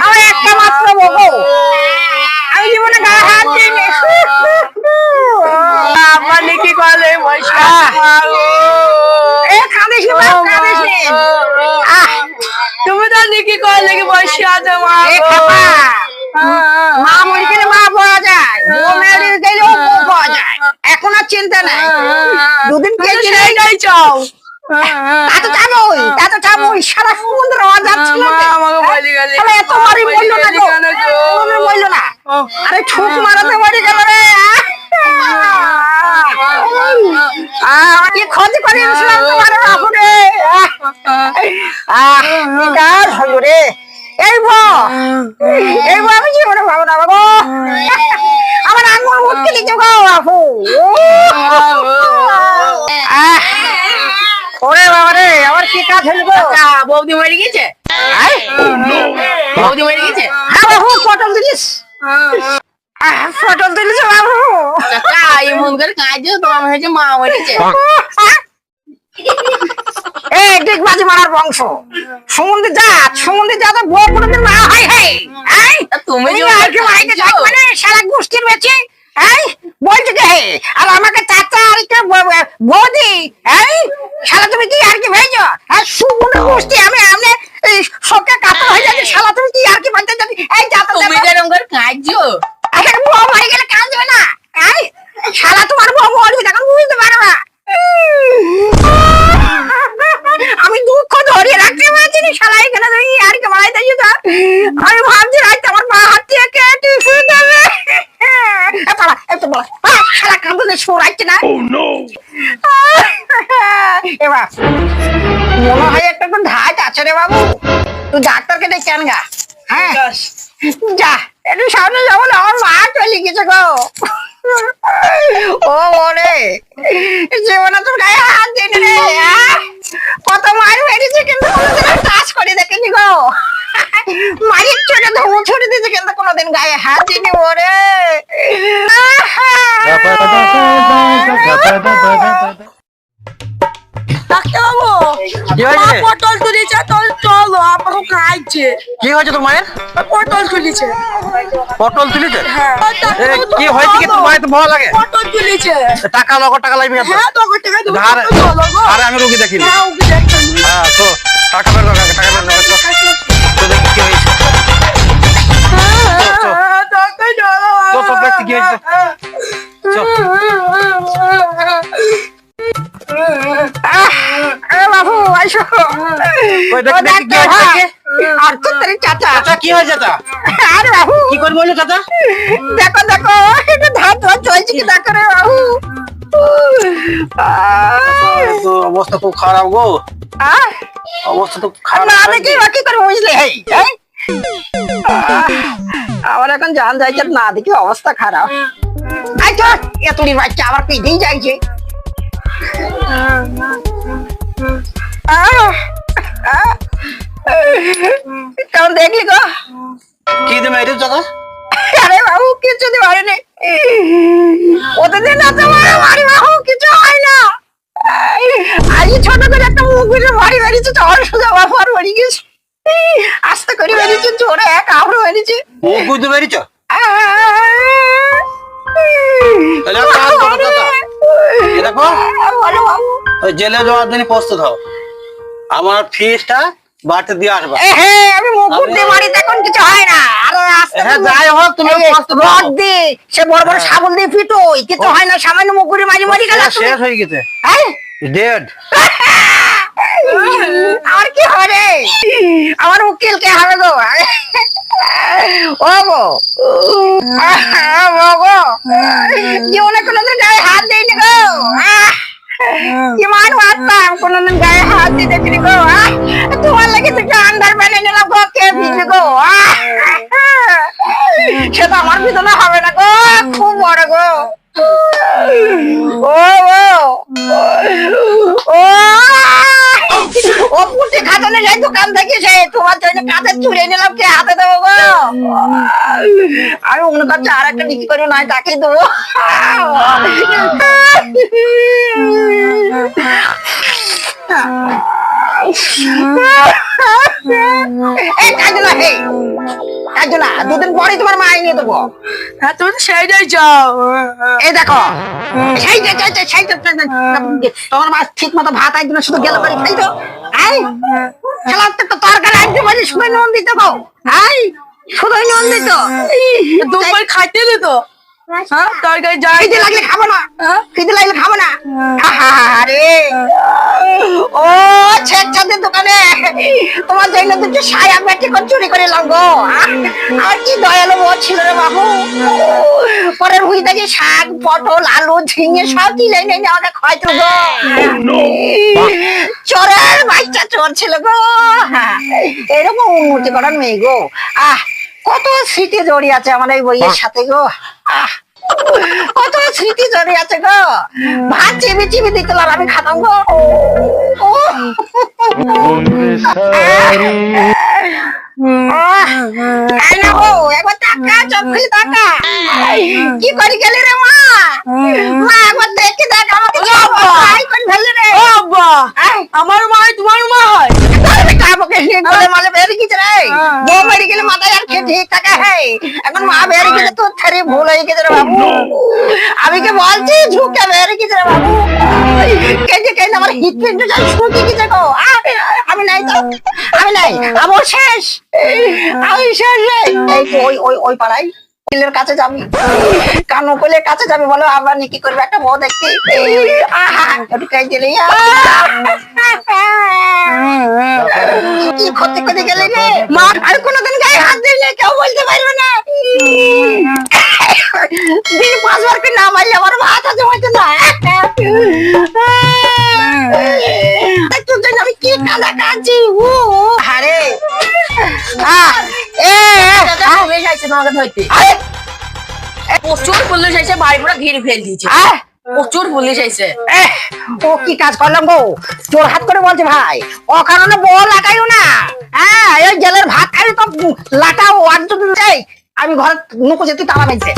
আমার একটা মাত্র বউ আমি জীবনে গায়ে হাত নাকি বসে আছে মা তুমি তো মা গো মা পাওয়া যায় এখন আর চিন্তা নাই দুদিন তুমি তো রে। চাও তা তো যাবোই তা সারা সমুদ্র আওয়াজ আসছিল মা যে। আমাকে বলে গেলে শালা এত মারি মরলো না গো কেন গো? না। আরে ঠুক মারাতে মরে গেল রে কি ক্ষতি করে দিয়েছিলাম তোমার রে আহ, হলো রে এই বো এই বো আমি জীবনে ভাবো না বাবু আমার আঙুল মুটকে দিচ্ছে গো বাপু আহ, ওরে বাবা রে আমার কি কাজ হলো গো বৌদি মরে গেছে? বৌদি মরে গেছে? হ্যাঁ বাবু পটল দিলিস? পটল দিলিস বাবু। চাচা এমন করে কাঁদছে তোমার হচ্ছে মা মরেছে। এই ডিগবাজি মারার বংশ। সমুদ্রে যা সমুদ্রে যা তো বউ কোনোদিন না হয় হে তুমি আর কি মাইকে কাঁদছো। থাকবে না সারা গোষ্ঠীর বেচে এই বলছে কে আর আমাকে চাচা আর বৌদি এই শালা তুমি কি আর কি ভেজো আর সুগুণ গোষ্ঠী আমি আমি এই সবকে কাতর হয়ে যাচ্ছে। শালা তুমি কি আর কি ভাবতে জানি এই যা তো তুমি। যেরকম করে কাঁদছো আরে বউ মরে গেলে কাঁদবে না। এই শালা তোমার বউ মরবে তখন বুঝতে পারবা আমি দুঃখ ধরিয়ে রাখতে পারছি না শালা এখানে তুমি আর কি মারাই দিয়েছি তো আমি তুই ডাক্তারকে ডেকে আন গা। হ্যাঁ? যা একটু সামনে যাব না আমার মা চলে গেছে গো। ও ওরে জীবনে তোর গায়ে হাত দিনি রে। কত মার মেরেছে কিন্তু কোনোদিন টাচ করে দেখেনি গো। মারির চড়ে ধমু ছড়ে দিয়েছে কিন্তু কোনোদিন গায়ে হাত দিনি ওরে। ডাক্তারবাবু পটল তুলেছে তো চলো খাইছে। কি হয়েছে তোর মায়ের? পটল তুলিছে। পটল তুলিছে? হ্যাঁ কি হয়েছে কি? তোর মায়ের তো ভালো লাগে। পটল তুলিছে। টাকা নগদ টাকা লাগবে? হ্যাঁ তখন টাকা দেবো আরে আমি রোগী দেখিনি। হ্যাঁ ওকে দেখবেন হ্যাঁ তো টাকা বের টাকা আর তো তোর চাচা। চাচা কি হয়েছে তা আরে বাবু। কি করবি বলল চাচা? দেখো দেখো একটু ধার ধর চলছে কি দেখো রে বাবু। আহ, তো অবস্থা খুব খারাপ গো। আহ, অবস্থা তো আর খারাপ না হয়ে দেখি গেছে। বাকি করে বুঝলে? এই এই? আহ, আমার এখন জান যাইছে না দেখি অবস্থা খারাপ। আই তো এতড়ি বাচ্চা আবার পিঠেই যাইছে আহ, আহ, কেমন দেখলি গো? কি দেবে এটা চাচা আরে বাবু কিছু দিতে পারেনি ওদের না তো মারি বাবু কিছু হয় না। আজ ছোট করে একটা মুখ বুঝে বাড়ি বেরিয়েছে চর সোজা বাবু আর বাড়ি গেছে আস্তে করে বেরিয়েছে জোরে এক আবড়ে বেরিয়েছে। মুখ বুঝতে। এ দেখো। জেলে যাওয়ার জন্য প্রস্তুত হও। আমার ফিসটা বাড়িতে দিয়ে আসবা। এ আমি মুকুট দিয়ে মারি তখন কিছু হয় না। আরে আস্তে হ্যাঁ যাই হোক তুমি রড দিয়ে সে বড় বড় শাবল দিয়ে পিটোই কিছু হয় না সামান্য মুকুরি মারি মারি গেল শেষ- শেষ হয়ে গেছে। হ্যাঁ? ডেড আর কি হবে? আমার উকিল কে হবে গো? ও গো ও গো। জীবনে কোনোদিন গায়ে হাত দিইনি গো আহ, কি মান মারতাম কোনোদিন গায়ে দেখিনি গো তোমার লাগে তো আন্ডার প্যানে নিলাম গো কে ভিজে গো আহ, সে তো আমার ভিতরে হবে না গো খুব বড় গো। ও ও ও পুটি খাটানে যাই দোকান থেকে সে তোমার জন্য কাঁধে চুড়ে নিলাম কে হাতে দেবো গো? আমি মনে করছি আর একটা বিক্রি করে নয় তাকে দেবো। দুদিন পরে তোমার মা এনে দেবো। হ্যাঁ তুমি সেইটাই যাও। এই দেখো সেই যে তোমার মা ঠিক মতো ভাত একদিন শুধু গেলে পারি খাই তো আই খেলার তো তরকারি একদিন পারি শুধু নুন আই শুধুই নুন দিত। দুপুর খাইতে দিত। হ্যাঁ তরকারি যাই। খিদে লাগলে খাব না। খিদে লাগলে খাব না। আরে ও দোকানে। তোমার জন্য দুটো সায়া বেটি করে চুরি করে লাগো আর কি দয়ালু ও ছিল রে বাবু। পরের হুই থেকে শাক পটল আলু ঝিঙে সব কি লাইন লাইন আমাকে খাইতো গো। চোরের বাচ্চা চোর ছিল গো। এরকম উন্নতি করার মেয়ে গো। আহ কত স্মৃতি জড়িয়ে আছে আমার এই বইয়ের সাথে গো। কত স্মৃতি জড়িয়ে আছে গো। ভাত চিবি চিবি দিতে আমি খাতাম গো। ও খুলে তাকা। কি করে গেলি রে মা? মা একবার দেখে দেখ আমাকে ফেললি রে। আমার মা হয় তোমার মা হয়। এখন মা বেরিয়ে গেলে তোর ছেড়ে ভুল হয়ে গেছে রে বাবু। আমি কি বলছি ঝুঁকে বেরিয়ে গেছে রে বাবু। কেঁদে কেঁদে আমার হৃৎপিণ্ড যা শুকিয়ে গেছে গো আহ, আমি নাই তো আমি নাই আমার শেষ! আমি শেষ ওই ওই ওই পাড়ায় ছেলের কাছে যাবি। কানু কোলের কাছে যাবি বলো, আবার কি করবে একটা বউ দেখতে। একটু খাই কি ক্ষতি করে গেলে রে? মা আর কোনোদিন গায়ে হাত দিলে, কেউ বলতে পারবে না। দিন পাঁচবার করে না মারলে আমার মাথা জমাইতে না। তোর জন্য আমি কি কাঁদা কাঁদছি? উ তোমাকে ধরতে? প্রচুর পুলিশ এসে বাড়ি পুরো ঘিরে ফেল দিয়েছে। প্রচুর পুলিশ এসে ও কি কাজ করলাম গো? তোর হাত করে বলছে ভাই। ও কারণে বল লাগাইও না। হ্যাঁ এই জেলের ভাত খাই তো লাটাও আর আমি ঘর নুকো যেতে তারা মাইছে।